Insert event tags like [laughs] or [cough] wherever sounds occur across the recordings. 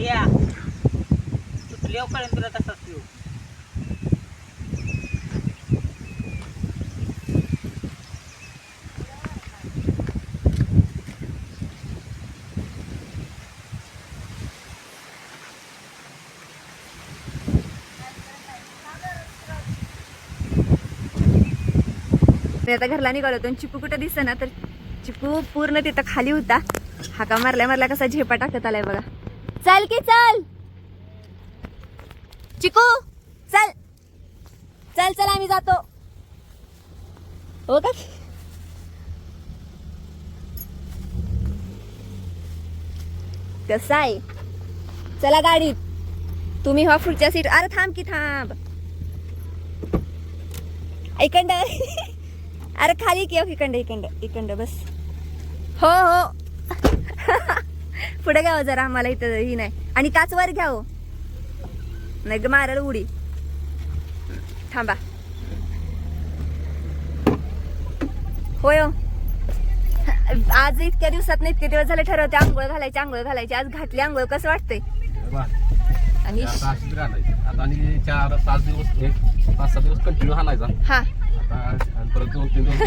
या. तुटल्या कळेल तुला तसाच येऊ मी आता घरला निघालो होतो चिपू चिकू कुठं दिसत ना तर चिपू पूर्ण तिथं खाली होता. हाका मारल्या मारल्या कसा झेपा टाकत आलाय बघा. चल की चल. चिकू चल. चल चल आम्ही जातो. हो का? कसा आहे? चला गाडीत. तुम्ही हो पुढच्या सीट अरे थांब की थांब. ऐकंड [laughs] अरे खाली की हो, इकंड इकंड इकंड बस. हो हो. पुढे घ्यावं जरा आम्हाला इथं ही नाही. आणि काच वर घ्यावं नाही ग मारल उडी. थांबा. होय हो. आज इतक्या दिवसात इतके दिवस झाले ठरवते आंघोळ घालायची आंघोळ घालायची. आज घातली आंघोळ. कसं वाटतंय? आणि घालायची. चार पाच दिवस पाच सहा दिवस कंटिन्यू हाणायचा. हा. परत दोन तीन दिवस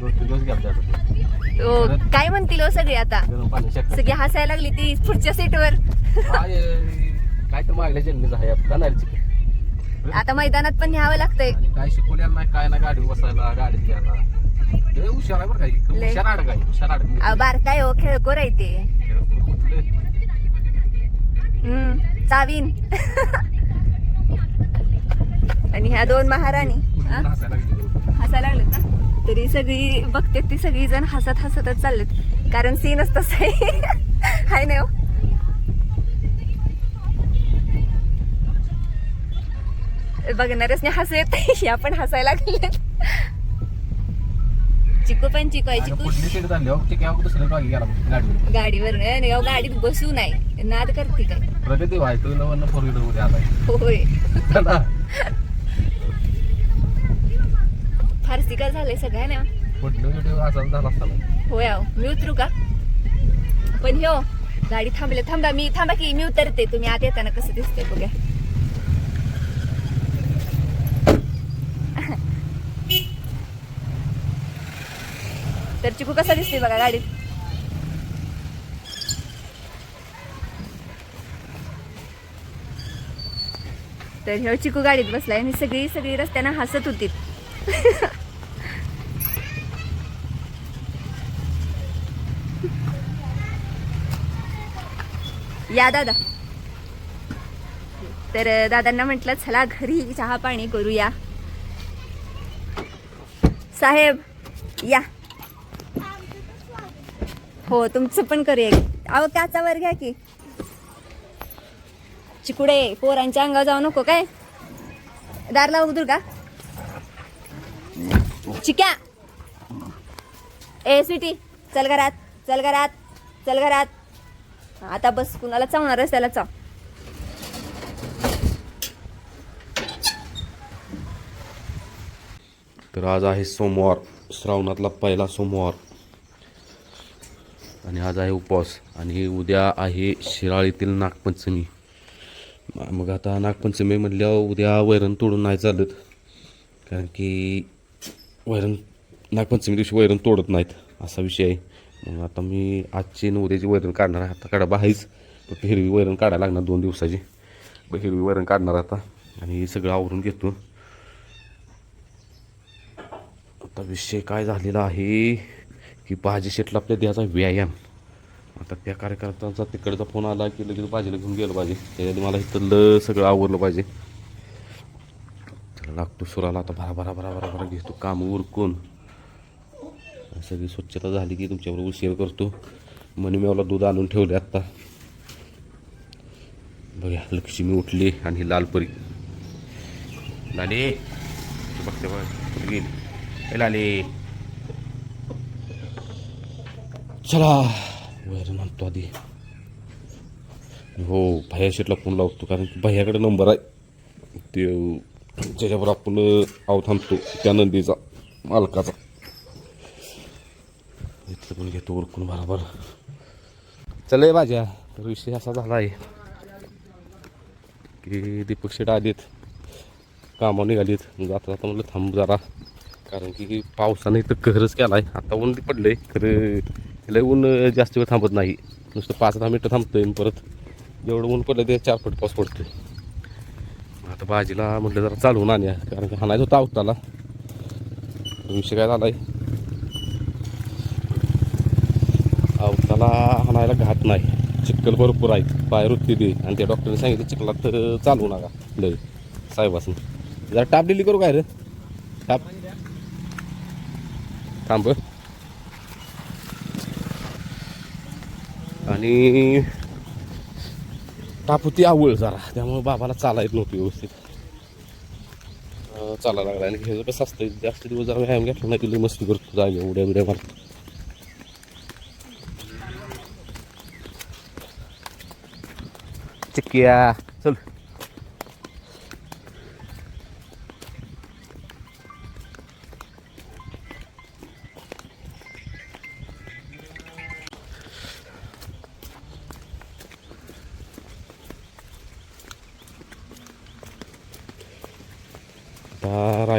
दोन तीन दिवस ओ, काय म्हणतील हो सगळे आता. सगळी हसायला लागली ती पुढच्या सीटवर. काय काय तर मागल्या जन्मीच आहे आपला [laughs] आता मैदानात पण न्यावं लागतंय. काय शिकवल्या नाही काय ना गाडी बसायला गाडीत घ्यायला. हुशार आहे बरं काय. हुशार अडग आहे हुशार अडग अहो, बारकाय हो खेळकोर आहे ते. हम्म, चावीन. [laughs] आणि ह्या दोन महाराणी? हसायला लागलेत ना? तरी सगळी बघते ती सगळी जण हसत हसतच चाललेत. कारण सीनच तसं आहे हाय ना हो? बघणारच हसू येत या पण हसायला लागलेत. चिकू पण चिकू. आहे चिकू गाडीवर. नाही गाडीत बसू नाही. नाद करते काय? प्रगती व्हायचं नवं होय. [laughs] फारसी का झालंय सगळ्या ना पुढलं व्हिडिओ असा झाला असता ना होय मी उतरू का? पण हो गाडी थांबले थांबा मी थांबा की मी उतरते. तुम्ही आत येताना कसं दिसतंय बघा तर चिकू कसा दिसते बघा गाडीत? तर ह्यो चिकू गाडीत बसलाय आणि सगळी सगळी रस्त्यानं हसत होती. या दादा. तर दादांना म्हटलं चला घरी चहा पाणी करूया. साहेब या. हो तुमचं पण करूया अहो अहो काचावर घ्या की. चिकुडे पोरांच्या अंगावर जाऊ नको काय? दार लावू दुर्गा चिक्या. ए सिटी चल घरात चल घरात चल घरात. आता बस कुणाला चावणारच त्याला चाव. तर आज आहे सोमवार श्रावणातला पहिला सोमवार. आणि आज आहे उपवास. आणि उद्या आहे शिराळीतील नागपंचमी. मग आता नागपंचमी म्हटल्यावर उद्या वैरण तोडून नाही चालत. कारण की वैरण नागपंचमी दिवशी वैरण तोडत नाहीत असा विषय आहे. मग आता मी आजची आणि उद्याची वैरण काढणार आहे. आता काढा बाहेरच फक्त हिरवी वैरण काढायला लागणार दोन दिवसाची. मग हिरवी वैरण काढणार आता आणि हे सगळं आवरून घेतो. आता विषय काय झालेला आहे की भाजी शेटला आपल्या द्यायचा व्यायाम. आता त्या कार्यकर्त्यांचा तिकडचा फोन आला की लगेच भाजीला घेऊन गेलं पाहिजे. त्याच्याने मला इथलं सगळं आवरलं पाहिजे. लागतो सुराला आता भरा भरा भरा भरा भरा घेतो. काम उरकून. सगळी स्वच्छता झाली की तुमच्याबरोबर शेअर करतो. मनीमेवला दूध आणून ठेवले आत्ता. बघा लक्ष्मी उठली आणि लालपरी लाले बघते बघ कुठे गेली? लाले. चला वर म्हणतो आधी. हो भैया शेटला फोन लावतो कारण की भैयाकडे नंबर आहे. ते ज्याच्यावर आपण आव थांबतो. त्या नंदीचा मालकाचा. इथलं पण घेतो उरकून बरोबर. चल ए भाज्या तर विषय असा झाला आहे की दीपक शेट आलेत. कामावर निघालीत. जाता जाता म्हणलं थांब जरा. कारण की पावसाने तर कहरच केला आहे आता ऊन पडलं आहे खरं त्याला ऊन जास्त वेळ थांबत नाही. नुसतं पाच दहा मिनटं थांबतोय परत जेवढं ऊन पडलं ते चार फूट पाऊस पडतोय. आता भाजीला म्हटलं जरा चालवून आणूया कारण की हाणायचं होतं आवताला. विषय काय झाला आहे हाणायला घात नाही. चिखल भरपूर आहे बाहेर होती दे आणि त्या डॉक्टरने सांगितलं चिखलात तर चालवू नका. लय साहेबासून. जरा टाप दिली करू काय रे? टाप थांब. आणि टाप होती आवळ जरा त्यामुळे बाबाला चाला येत नव्हती व्यवस्थित. चालायला लागला आणि हे कसं असतं जास्त दिवस जरा व्यायाम घेतला नाही तुला मस्ती करतो जागे उड्या उड्या मारतो. चिक्किया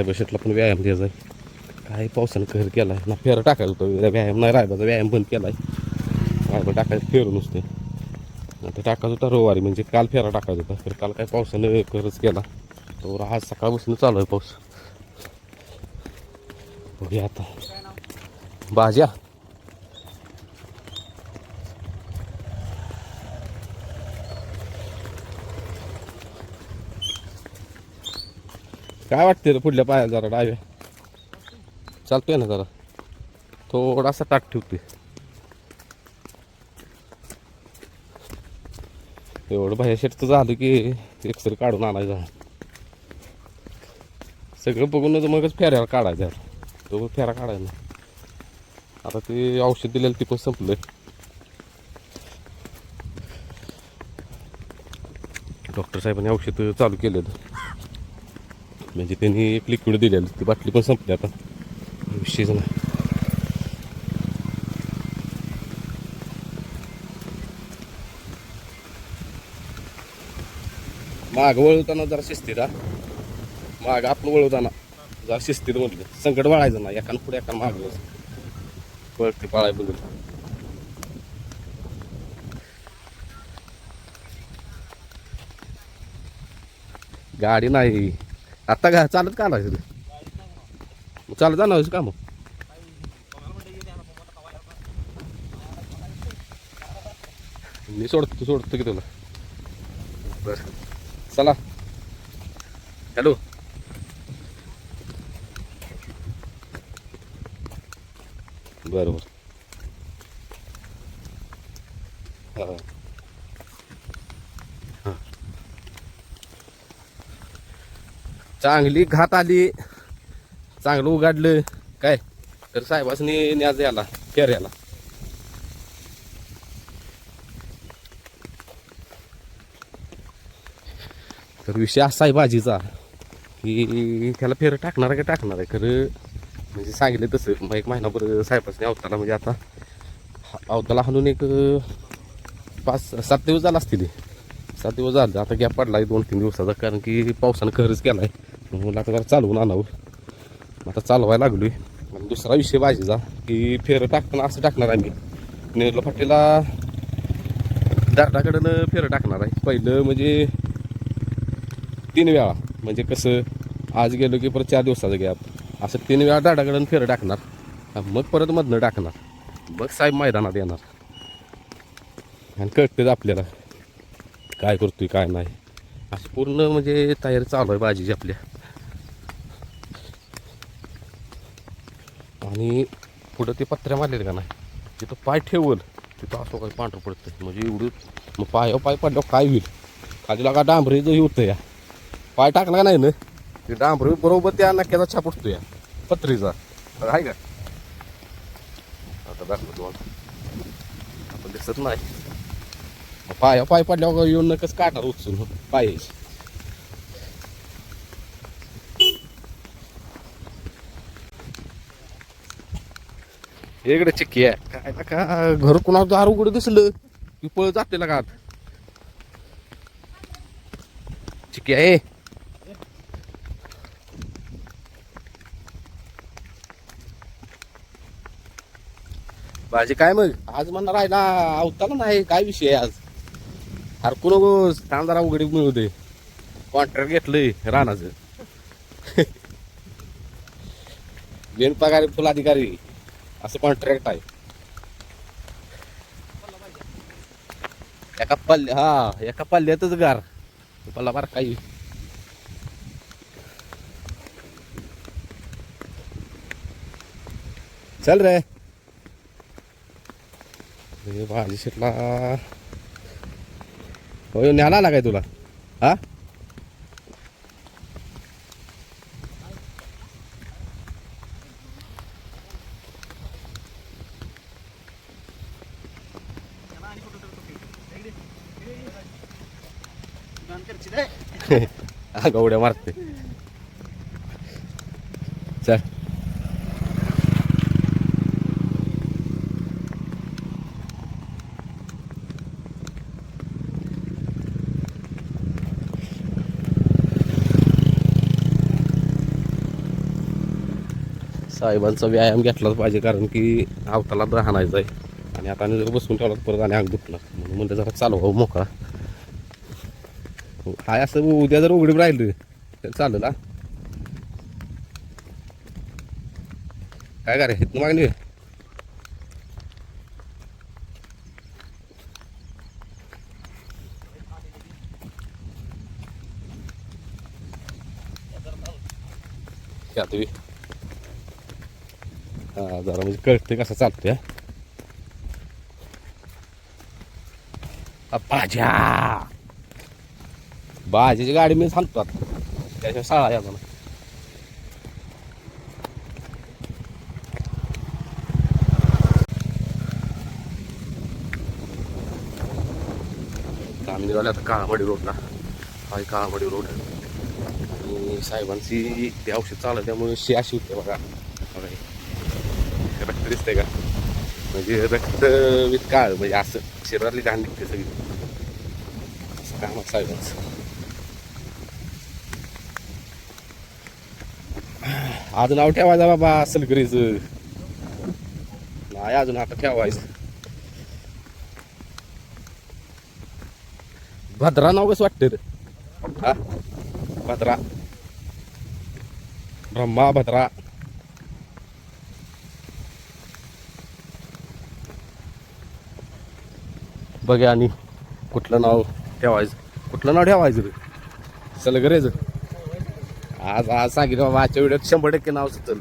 रायबा शेटला पण व्यायाम द्यायचा आहे काय पावसानं कहर केला आहे ना फेरा टाकायला तो व्यायाम नाही रायबाचा व्यायाम बंद केला आहे रायबा टाकायचं फेरू नुसते. आता टाकायचं होता रविवारी म्हणजे काल फेरा टाकायचा होता. तर काल काय पावसानं खरंच केला. तर आज सकाळपासून चालू आहे पाऊस. बघूया आता. भाज्या. काय वाटते रे पुढल्या पायाला जरा डाव्या चालतोय ना जरा. थोडासा ताट ठेवते एवढं बाहेर शेटचं झालं की एक्सरे काढून आणायचं सगळं बघूनच मगच फेऱ्याला काढायचा तो फेरा काढायला आता ते औषध दिलेलं ते पण संपलं डॉक्टर साहेबांनी औषध चालू केलेलं. म्हणजे त्यांनी एक लिक्विड दिलेलं ती बाटली पण संपली आता. विषयच नाही माग वळवताना जरा शिस्तीत हा माग आपण वळवताना जरा शिस्तीत म्हटलं. संकट वाळायचं ना एकान पुढे एकान माग वळते पाळाय बघून. गाडी नाही. आता का चालत का आलाय मग चालत जाणार का मग मी सोडतो सोडतो की तुला. बर. चला. हॅलो. बरोबर हां. चांगली घात आली. चांगलं उगाडलं काय? तर साहेबासनी न्याज याला फेऱ्याला. तर विषय असा आहे भाजीचा की त्याला फेर टाकणार आहे का टाकणार आहे? खरं म्हणजे सांगितलं तसं. मग एक महिनाभर साहेबासनी अवताला म्हणजे आता अवताला हाणून एक पाच सात दिवस झाला असतील. सात दिवस झाले. आता गॅप पडला आहे दोन तीन दिवसाचा कारण की पावसानं खरंच केला आहे म्हणून आता जरा चालवून आणावं. आता चालवायला लागलोय. आणि दुसरा विषय भाजीचा की फेरं टाकताना असं टाकणार आम्ही. नेरला फाटीला दाटाकडनं फेरं टाकणार आहे. पहिलं म्हणजे तीन वेळा. म्हणजे कसं आज गेलो की परत चार दिवसाचा गॅप असं तीन वेळा दाडाकडून फेरं टाकणार. मग परत मधनं टाकणार. मग साहेब मैदानात येणार. आणि कळतेच आपल्याला. काय करतोय काय नाही. असं पूर्ण म्हणजे तयारी चालू आहे भाजीची आपल्या. आणि पुढं ते पत्र्या मारलेले का नाही? तिथं पाय ठेवल तिथं असं काही पांढरं पडतं म्हणजे एवढं मग पायावर पाय पडल्यावर काय होईल? खालीला का डांबरे जो होतं या. पाय टाकला नाही ना? ते डांबरी बरोबर त्या नक्क्याचा छाप उठतो या. पत्रीचा. आहे का? आता दाखवतो तुम्हाला. आपण दिसत नाही. पाया पाय पडल्यावर येऊन नकच काढणार उचलून पाय इकडे चिक्की आहे. काय ना का घर कुणाचं दार उघड दिसलं? की पळ जाते का चिकी आहे. भाजी काय मग? आज म्हणणार राहिला अवताला नाही काय विषय आहे आज? हरकू नको तांदळा उघडी मिळू दे. कॉन्ट्रॅक्ट घेतलंय रानाचं. बिनपगारी फुलाधिकारी असं कॉन्ट्रॅक्ट आहे. एका पल्ल्या हा एका पल्ल्यातच गार. पल्ला बार काही. चल रे. हे भाजी शिटला होय न्याला आला काय तुला? हा? [laughs] हा गवड्या मारते चल साहेबांचा व्यायाम घेतलाच पाहिजे कारण की आवताला राहणायचं आहे आणि आता जर बसून ठेवला परत आणि अंग दुखला. म्हणून म्हणलं जरा चालू हो मोकळा. हाय असं उद्या जर उघडी राहिलं तर चालेल हा. काय करे इथनं मागणी Yeah, do तुम्ही. हा जरा म्हणजे कळते कसं चालतंय भाज्या भाजीची गाडी मी सांगतो आता त्याच्या शाळा या मला आम्ही निघाले आता काळामडी रोडला हा काळामडी रोड आणि साहेबांची ते औषध चालत त्यामुळे शी अशी होते बघा रक्त दिसतंय का म्हणजे रक्त विथ काळ म्हणजे असं शरीरातली घाण निघते सगळी. असं काम आहे साहेबांचं आज नाव ठेवायचं बाबा सलगरीच. नाही अजून आता ठेवायचं. भद्रा नाव कसं वाटतं रे? हा? भद्रा. ब्रह्मा भद्रा. बघ आणि कुठलं नाव ठेवायचं. कुठलं नाव ठेवायचं रे? सलगरेच आज आज सांगितलं बाबा आजच्या व्हिडिओत शंभर टक्के नाव सुचल.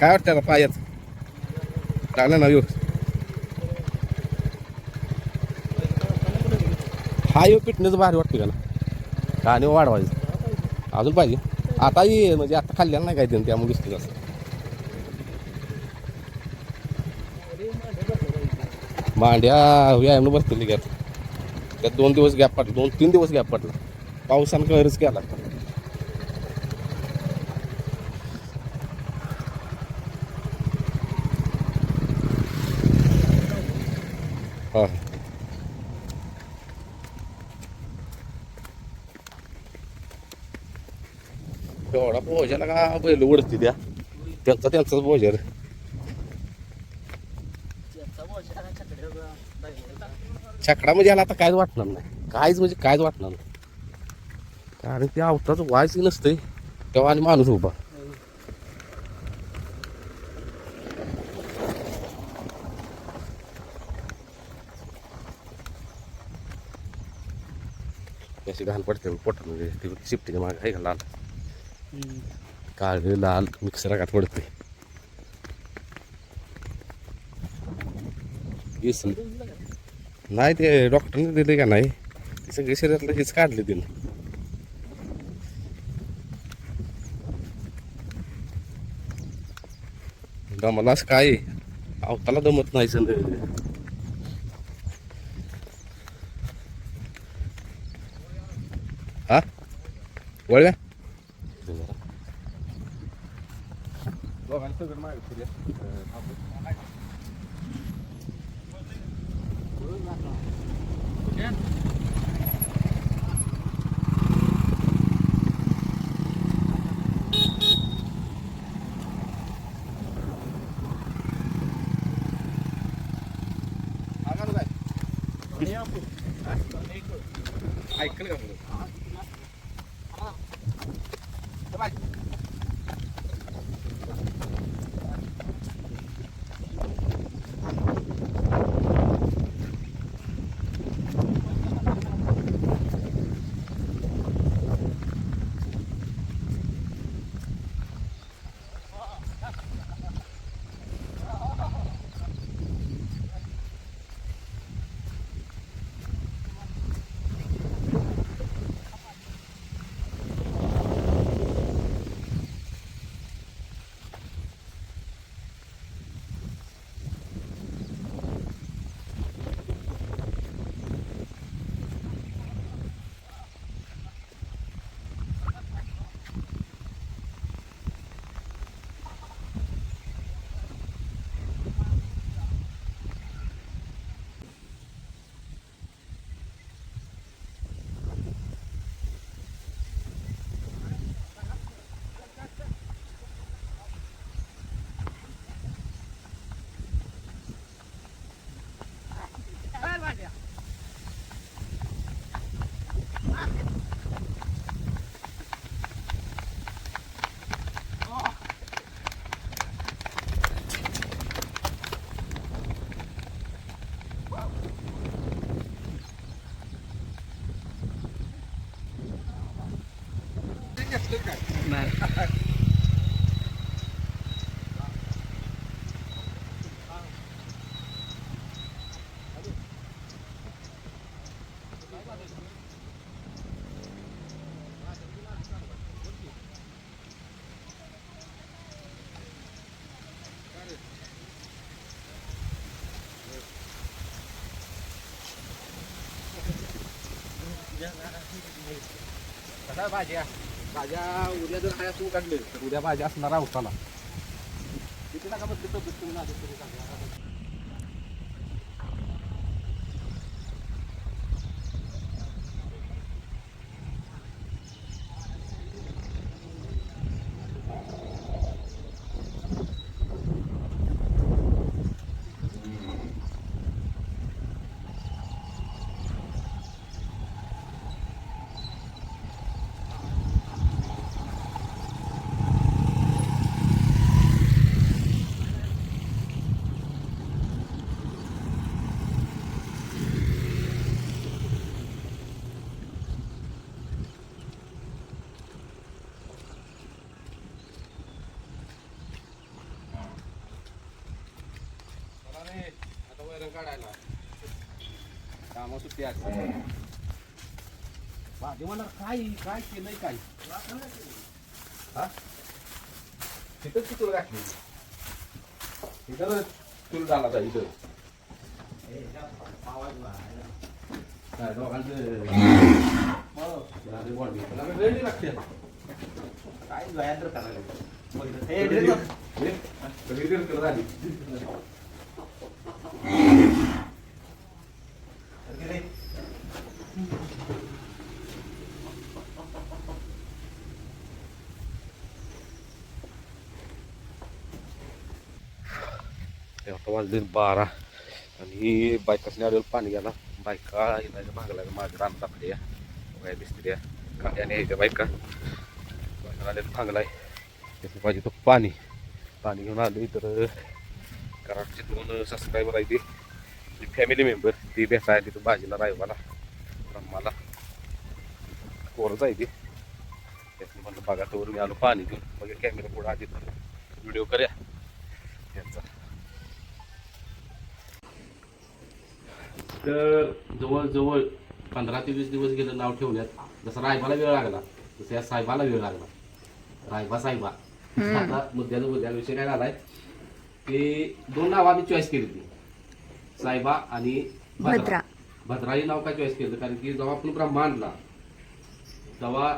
काय वाटतं आता पायाच टाकलं नाव येऊ हा येऊ पिटण्याचं भारी वाटतं का ना? आणि वाढवायचं. अजून पाहिजे. आता ये म्हणजे आता खाल्ल्याला नाही काय देणं त्यामुळे दिसतं असं मांड्या व्यायाम बसतली घ्यात त्यात. दोन दिवस गॅप पडला. दोन तीन दिवस गॅप पडला. पावसानं कहरच केला. हा. एवढा भोजन का बैल उडती द्या त्यांचा त्यांचाच भोजन. छकडा म्हणजे याला आता काहीच वाटणार नाही. काहीच म्हणजे काहीच वाटणार नाही. कारण त्या अवताचं व्हायच नसतंय. तेव्हा आणि माणूस उभा. अशी घाण पडते पोटात म्हणजे ती शिफ्टीच्या मागे आहे का लाल? काळ लाल मिक्सर रागात पडते येस नाही ते डॉक्टरने दिले का नाही? सगळे शरीरातलं हेच काढले तिनं. दमलास काय? अवताला दमत नाही सण हा? वळव्या? Good. कसा भाज्या. भाज्या उद्या जर काय तू काढले तर उद्या भाज्या असणार आवताला किती नका बसली तब्येत तुम्ही काढायला. कामं सुट्टी असते भाजी मला काय काय केलंय काय? हा? तिथंच की तुला घातली? इथं तुला झाला होता इथं. काय दोघांचं? रेडी लागते. काय व्यायाम करायला हे सगळी ड्रिल झाली आता वाजले बारा. आणि बायकासने आलेलं पाणी घ्यायला बायका येण्याच्या मागला माझ्या रानात आपल्या या वया दिसते या. काट्याने यायच्या बायका. बायका आलेलं भांगलाय त्याचं पाहिजे तो पाणी. पाणी घेऊन आलो तर कराडचे दोन सबस्क्रायबर आहे ती. फॅमिली मेंबर ती बेसा आहे तिथं भाजीला रायवाला. रम्माला कोरच आहे ती. त्यातनं म्हणलं बघा तोवर मी आलो पाणी घेऊन. मग कॅमेरा पुढं आधी व्हिडिओ करूया. त्यांचा तर जवळजवळ पंधरा ते वीस दिवस गेलं नाव ठेवण्यात. जसं रायबाला वेळ लागला तसं या साहेबाला वेळ लागला. रायबा साहेबा. आता मुद्द्याचा मुद्द्या विषय काय झालाय की दोन नाव आम्ही चॉईस केली ती. साहेबा आणि भद्रा. भद्रा. हे नाव काय चॉईस केलं? कारण की जेव्हा आपण ब्रह्मा आणला तेव्हा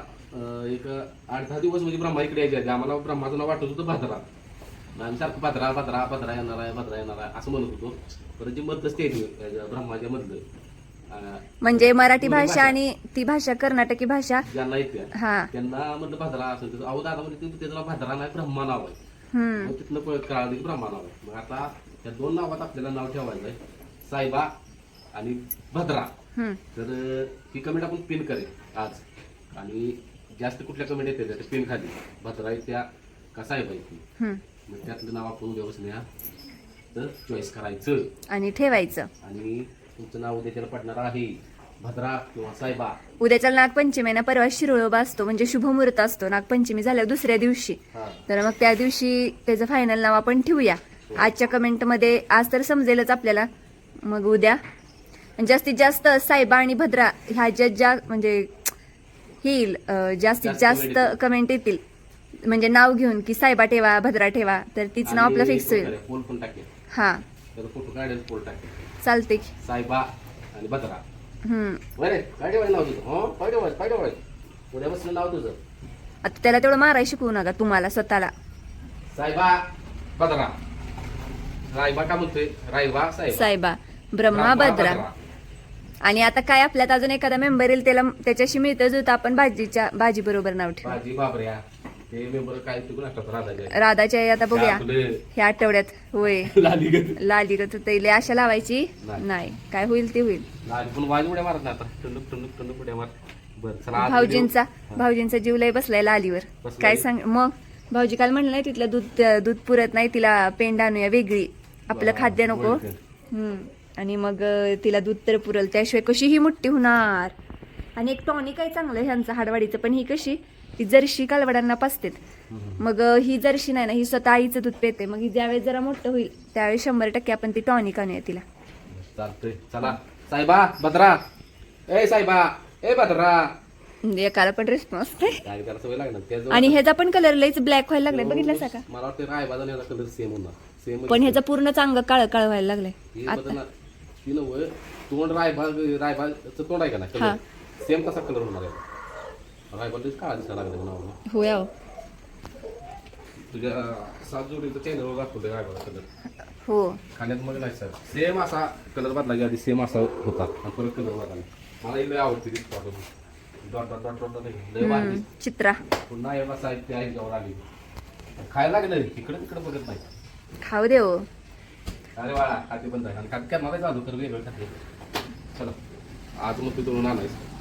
एक आठ दहा दिवस म्हणजे ब्रह्मा इकडे यायचे. आम्हाला ब्रह्माचं नाव वाटत होतं भद्रा. आम्ही सारखं भद्रा भद्रा भद्रा येणार आहे भद्रा येणार आहे असं म्हणत होतो. परत जे मधलं स्टेट ब्रह्माच्या मधलं म्हणजे मराठी भाषा आणि ती भाषा कर्नाटकी भाषा. ज्यांना येते त्यांना म्हणलं भद्रा असं त्याचं अहो दादा म्हणजे त्याचं भद्रा नाही ब्रह्मा नाव आहे. कळत कळालं की ब्रह्मा नाव आहे. मग आता त्या दोन नावात आपल्याला नाव ठेवायचं आहे. सायबा आणि भद्रा. तर ती कमेंट आपण पिन करेल आज. आणि जास्त कुठल्या कमेंट येते पिन खाली. भद्रा आहे त्या का साहेब आहे ती हम्म. मग त्यातलं नाव आपण उद्या बसण्या तर चॉईस करायचं. आणि ठेवायचं. आणि तुमचं नाव उद्या त्याला पडणार आहे. भद्रा किंवा सायबा उद्याच्या नागपंचमी आहे ना परवा शिरोळोबा असतो म्हणजे शुभमुहूर्त असतो. नागपंचमी झाल्यावर दुसऱ्या दिवशी. हा. तर मग त्या दिवशी त्याचं फायनल नाव आपण ठेवूया. आजच्या कमेंटमध्ये आज तर समजेलच आपल्याला. मग उद्या. आणि जास्तीत जास्त सायबा आणि भद्रा ह्या ज्या ज्या म्हणजे येईल अं, जास्तीत जास्त जास्त comment येतील. कमेंट येतील. म्हणजे नाव घेऊन की सायबा ठेवा भद्रा ठेवा तर तीच नाव आपलं फिक्स होईल. पोल पण टाकेल. हा. त्याचा फोटो काढेल पोल टाकेल. चालते की सायबा आणि भद्रा. हम्म. बरे काय ठेवायचं नाव तुझं. हो? काय ठेवायचं काय ठेवायचं उद्या बसलं नाव तुझं. आता त्याला तेवढं मारायला शिकवू नका तुम्हाला स्वतःला. सायबा भद्रा. रायबा का म्हणतोय रायबा साहेब. सायबा ब्रह्मा भद्रा. आणि आता काय आपल्यात अजून एखादा मेंबर येईल त्याला त्याच्याशी मिळतं जुळतं आपण भाजीच्या भाजी बरोबर नाव ठेवू. भाजी बाबऱ्या. ते मेंबर काय तिकडून असतात राधाचे राधाच्या आई आता बघूया. ह्या आठवड्यात होय. [laughs] लाली गत. तैले आशा लावायची? नाही. नाही. काय होईल ते होईल. लाली पण वाज उड्या मारत नाही आता. टंडुक टंडुक टंडुक उड्या मार. बरं चला आज भाऊजींचा भाऊजींचा जीव लय बसलाय लालीवर. बसलाय? काय सांग मग? भाऊजी काल म्हणलं नाही तिथलं दूध दूध पुरत नाही तिला पेंड आणूया वेगळी. आपलं वा, खाद्य नको. हम्म. आणि मग अं, तिला दूध तर पुरल. त्याशिवाय कशी ही मोठी होणार. आणि एक टॉनिक आहे चांगलं ह्यांचं हाडवाडीचं पण ही कशी? ती जर्शी कालवडांना पाचतेत. मग ही जर्शी नाही ना ही स्वतः आईचं दूध पेते. मग ही ज्यावेळेस जरा मोठं होईल त्यावेळेस शंभर टक्के आपण ती टॉनिक आणूया तिला. चालतंय. चला. सायबा भद्रा ए सायबा ए भद्रा एकाला पण रिस्पॉन्स काय त्याला सवय लागणार? त्याजवळ- आणि ह्याचा पण कलर लयच ब्लॅक व्हायला लागलाय. बघितलं का? मला वाटतं रायबाजा याचा कलर सेम होणार. सेम पण ह्याचा पूर्ण चांगलं काळ काळ व्हायला लागलाय. हे बदलणार ती नव तोंड रायबा रायबाचं तोंड आहे का ना हा. सेम तसा कलर होणार आहे? काळा दिसायला लागला हो तुझ्या सात जोडीचं चॅनलवर दाखवतोय रायबाचा कलर हो. खाण्यात मग नाही सर सेम असा कलर बदलायच्या आधी सेम असा होता. आणि परत कलर बदला मला लय आवडते ती dot dot dot dot dot लय भारी. हम्म, चित्रा. पुन्हा एवढा साहित्य आहे जवळ आली. खायला लागलं इकडे तिकडे बघत नाही. खाऊ दे हो. अरे खाते बंद आहे आणि खाते करणार आहे चालू कर वेगळं खाते. चला. आज मग तू दोन आणायचं.